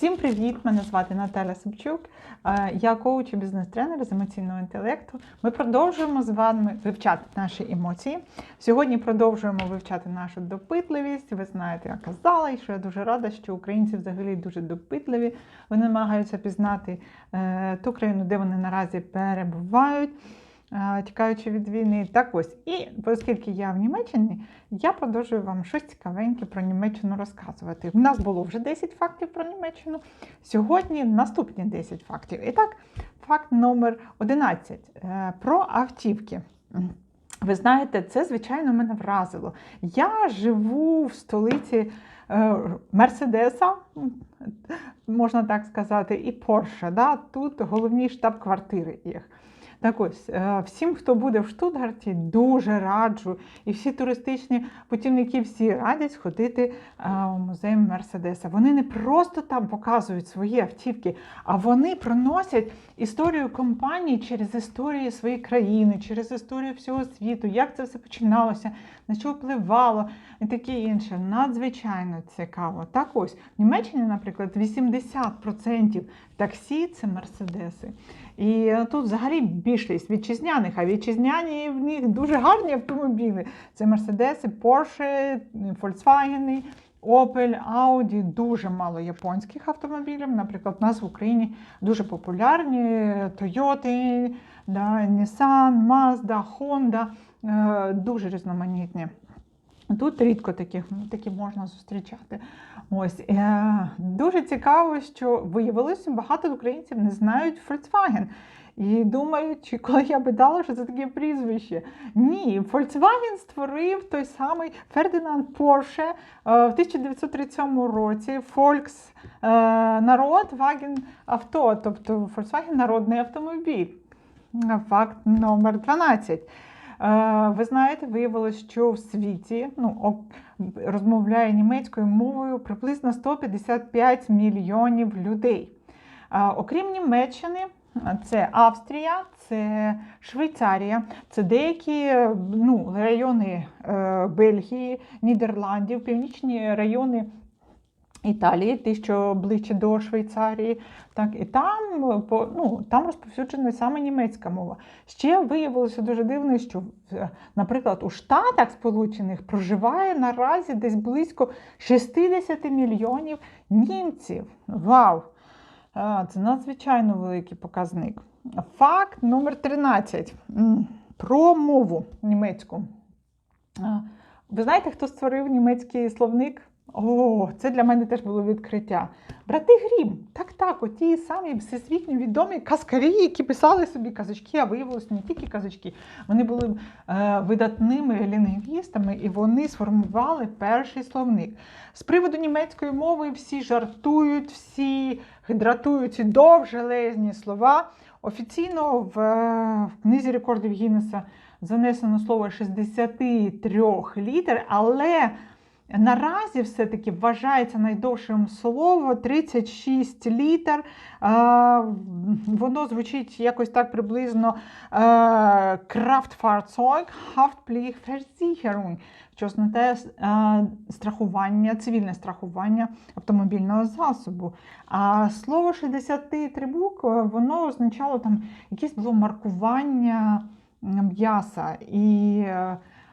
Всім привіт! Мене звати Наталя Собчук. Е, Я коуч і бізнес-тренер з емоційного інтелекту. Ми продовжуємо з вами вивчати наші емоції. Сьогодні продовжуємо вивчати нашу допитливість. Ви знаєте, я казала, і що я дуже рада, що українці взагалі дуже допитливі. Вони намагаються пізнати е, ту країну, де вони наразі перебувають. Е, Тікаючи від війни, так ось. І оскільки я в Німеччині, я продовжую вам щось цікавеньке про Німеччину розказувати. У нас було вже 10 фактів про Німеччину. Сьогодні наступні 10 фактів. І так, факт номер 11 е, про автівки. Ви знаєте, це, звичайно, мене вразило. Я живу в столиці е, Мерседеса, можна так сказати, і Порше. Да? Тут головні штаб-квартири їх. Так ось, е, всім, хто буде в Штутгарті, дуже раджу. І всі туристичні путівники всі радять ходити е, в музей Мерседеса. Вони не просто там показують свої автівки, а вони проносять історію компанії через історію своєї країни, через історію всього світу, як це все починалося, на що впливало і таке інше. Надзвичайно цікаво. Так ось, в Німеччині, наприклад, 80% таксі це мерседеси. І е, тут взагалі більшість вітчизняних, а вітчизняні в них дуже гарні автомобілі. Це Мерседеси, Porsche, Volkswagen, Opel, Audi, дуже мало японських автомобілів. Наприклад, у нас в Україні дуже популярні Toyota, да, Nissan, Mazda, Honda, е, дуже різноманітні. Тут рідко таких, такі можна зустрічати. Ось е, дуже цікаво, що виявилося, багато українців не знають Volkswagen. І думають, чи коли я би дала, що це таке прізвище. Ні, Volkswagen створив той самий Фердинанд Порше е, в 1937 році. Volks е, народ, Wagen авто, тобто Volkswagen народний автомобіль. Факт номер 12. Е, Ви знаєте, виявилось, що в світі ну, розмовляє німецькою мовою приблизно 155 мільйонів людей. Е, Окрім Німеччини, е, це Австрія, це Швейцарія, це деякі ну, райони е, Бельгії, Нідерландів, північні райони Італії, ті, що ближче до Швейцарії, так і там ну там розповсюджена саме німецька мова. Ще виявилося дуже дивно, що е, наприклад у Штатах Сполучених проживає наразі десь близько 60 мільйонів німців. Вау! Це надзвичайно великий показник. Факт номер 13 про мову німецьку. Ви знаєте, хто створив німецький словник? О, це для мене теж було відкриття. Брати Грім, так, так, оті самі всесвітньо відомі казкарі, які писали собі казочки, а виявилося не тільки казочки. Вони були е, видатними лінгвістами і вони сформували перший словник. З приводу німецької мови всі жартують, всі дратують ці довжелезні слова. Офіційно в, е, в книзі рекордів Гіннеса занесено слово 63 літер, але Наразі все-таки вважається найдовшим слово 36 літер. Е, Воно звучить якось так приблизно е, Kraftfahrzeug, Haftpflichtversicherung, що означає е, страхування, цивільне страхування автомобільного засобу. А слово 63 букви, воно означало там якесь було маркування м'яса. І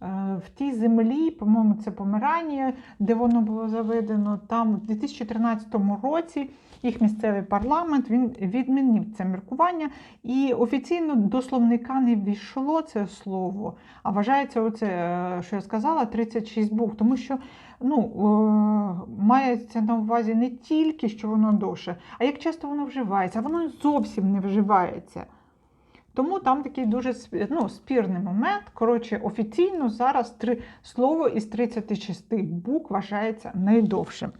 в тій землі, по-моєму, це Померанія, де воно було заведено, там у 2013 році їх місцевий парламент він відмінив це міркування, і офіційно до словника не ввійшло це слово. А вважається, оце, е, що я сказала, 36 букв, тому що ну, е, мається на увазі не тільки, що воно довше, а як часто воно вживається, воно зовсім не вживається. Тому там такий дуже ну, спірний момент. Коротше, офіційно зараз три слово із 36 букв вважається найдовшим.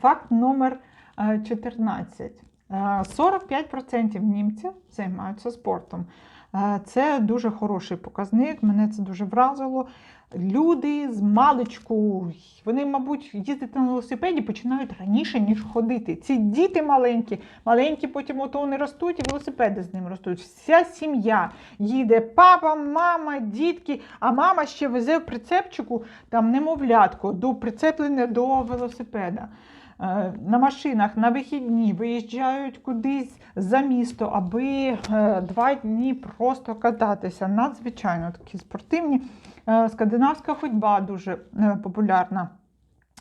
Факт номер е, 14. Е, 45% німців займаються спортом. Е, Це дуже хороший показник, мене це дуже вразило. Люди з маличку, вони, мабуть, їздити на велосипеді починають раніше, ніж ходити. Ці діти маленькі, маленькі потім ото вони ростуть, і велосипеди з ним ростуть. Вся сім'я їде, папа, мама, дітки, а мама ще везе в прицепчику там немовлятку до прицеплення до велосипеда. Е, на машинах на вихідні виїжджають кудись за місто, аби е, два дні просто кататися. Надзвичайно такі спортивні. Е, Скандинавська ходьба дуже популярна.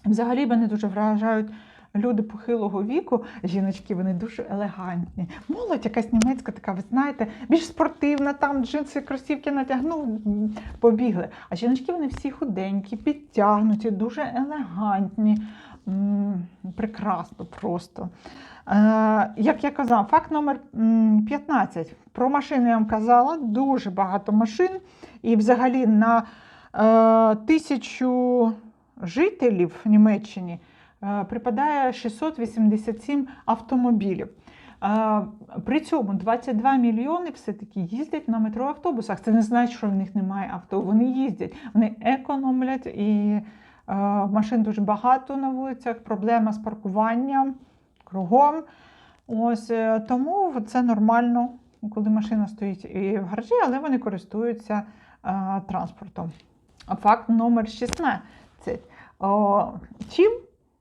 Взагалі мене дуже вражають люди похилого віку, жіночки, вони дуже елегантні. Молодь якась німецька, така, ви знаєте, більш спортивна, там джинси, кросівки натягнув, побігли. А жіночки вони всі худенькі, підтягнуті, дуже елегантні. Прекрасно просто. Е, як я казала, факт номер 15. Про машини я вам казала, дуже багато машин. І взагалі на е, тисячу жителів в Німеччині е, припадає 687 автомобілів. При цьому 22 мільйони все-таки їздять на метроавтобусах. Це не значить, що в них немає авто. Вони їздять, вони економлять і машин дуже багато на вулицях. Проблема з паркуванням кругом. Ось е, тому це нормально, коли машина стоїть і в гаражі, але вони користуються е, транспортом. А Факт номер 16. О, чим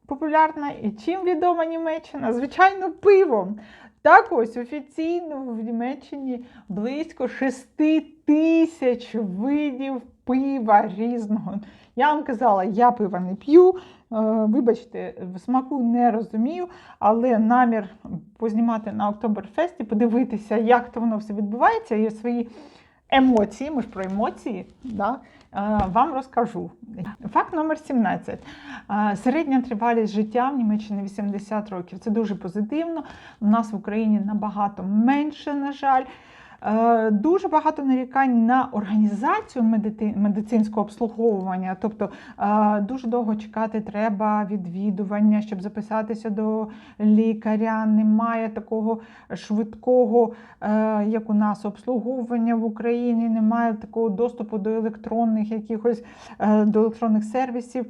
популярна і чим відома Німеччина? Звичайно, пивом. Так ось офіційно в Німеччині близько 6 тисяч видів пива різного. Я вам казала, я пива не п'ю. е, Вибачте, в смаку не розумію, але намір познімати на Октоберфесті, подивитися, як то воно все відбувається, і свої емоції, ми ж про емоції, да, е, вам розкажу. Факт номер 17. Е, Середня тривалість життя в Німеччині 80 років. Це дуже позитивно. У нас в Україні набагато менше, на жаль. Е, Дуже багато нарікань на організацію медицинського обслуговування, тобто е, дуже довго чекати треба відвідування, щоб записатися до лікаря. Немає такого швидкого, е, як у нас, обслуговування в Україні, немає такого доступу до електронних якихось до електронних сервісів.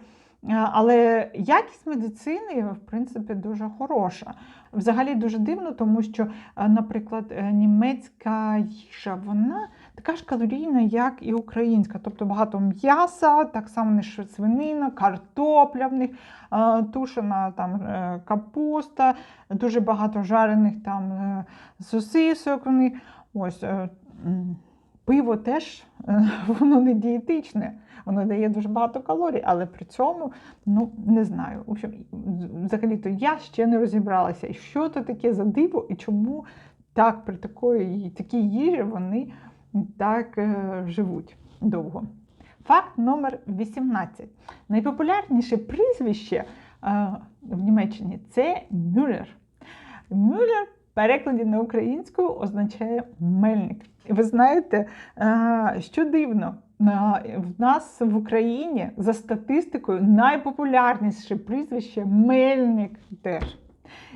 Е, Але якість медицини, в принципі, дуже хороша. Взагалі дуже дивно, тому що, е, наприклад, е, німецька їжа, вона така ж калорійна, як і українська. Тобто багато м'яса, так само не свинина, картопля в них, тушена там капуста, дуже багато жарених там сосисок. в них. Ось пиво теж е, воно не дієтичне. Воно дає дуже багато калорій, але при цьому, ну не знаю. В общем, взагалі-то я ще не розібралася, що це таке за диво, і чому так при такої, такій їжі вони так е, живуть довго. Факт номер 18. Найпопулярніше прізвище е, в Німеччині це Мюллер. Мюллер перекладі на українську означає мельник. І ви знаєте, е, що дивно, е, в нас в Україні за статистикою найпопулярніше прізвище Мельник теж.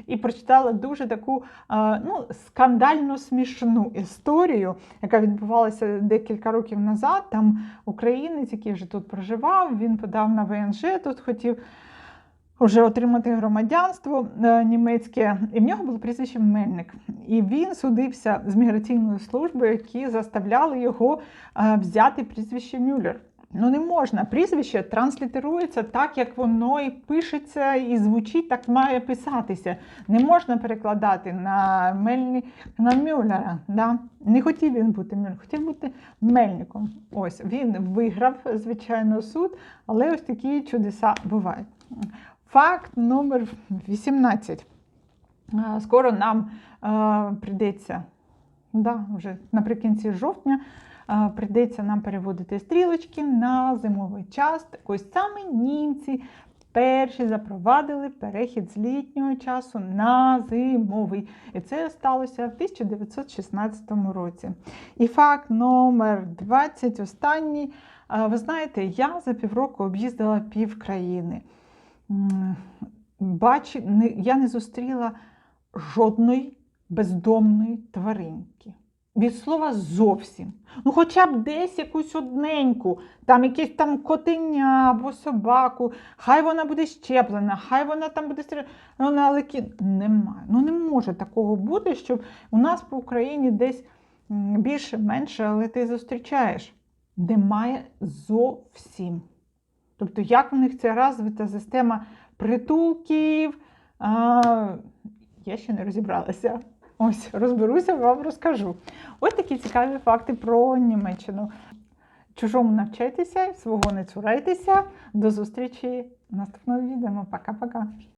І прочитала дуже таку е, ну, скандально смішну історію, яка відбувалася декілька років назад. Там українець, який вже тут проживав, він подав на ВНЖ, тут хотів вже отримати громадянство е, німецьке, і в нього було прізвище Мельник. І він судився з міграційною службою, які заставляли його е, взяти прізвище Мюллер. Ну не можна. Прізвище транслітерується так, як воно і пишеться, і звучить, так має писатися. Не можна перекладати на Мельні, на Мюллера. Да? Не хотів він бути Мюллером, хотів бути Мельником. Ось він виграв, звичайно, суд, але ось такі чудеса бувають. Факт номер 18. Е, Скоро нам е, прийдеться, да, вже наприкінці жовтня, е, прийдеться нам переводити стрілочки на зимовий час. Так ось саме німці перші запровадили перехід з літнього часу на зимовий. І це сталося в 1916 році. І факт номер 20, останній. Ви знаєте, я за півроку об'їздила пів країни. Не, я не зустріла жодної бездомної тваринки. Від слова зовсім. Ну, хоча б десь якусь одненьку, там якесь там котеня або собаку, хай вона буде щеплена, хай вона там буде стріляти. Але кі- немає. Ну не може такого бути, щоб у нас по Україні десь більше-менше, але ти зустрічаєш. Немає зовсім. Тобто, як в них ця розвита система притулків, А, я ще не розібралася. Ось, розберуся, вам розкажу. Ось такі цікаві факти про Німеччину. Чужому навчайтеся, свого не цурайтеся. До зустрічі в наступному відео. Пока-пока.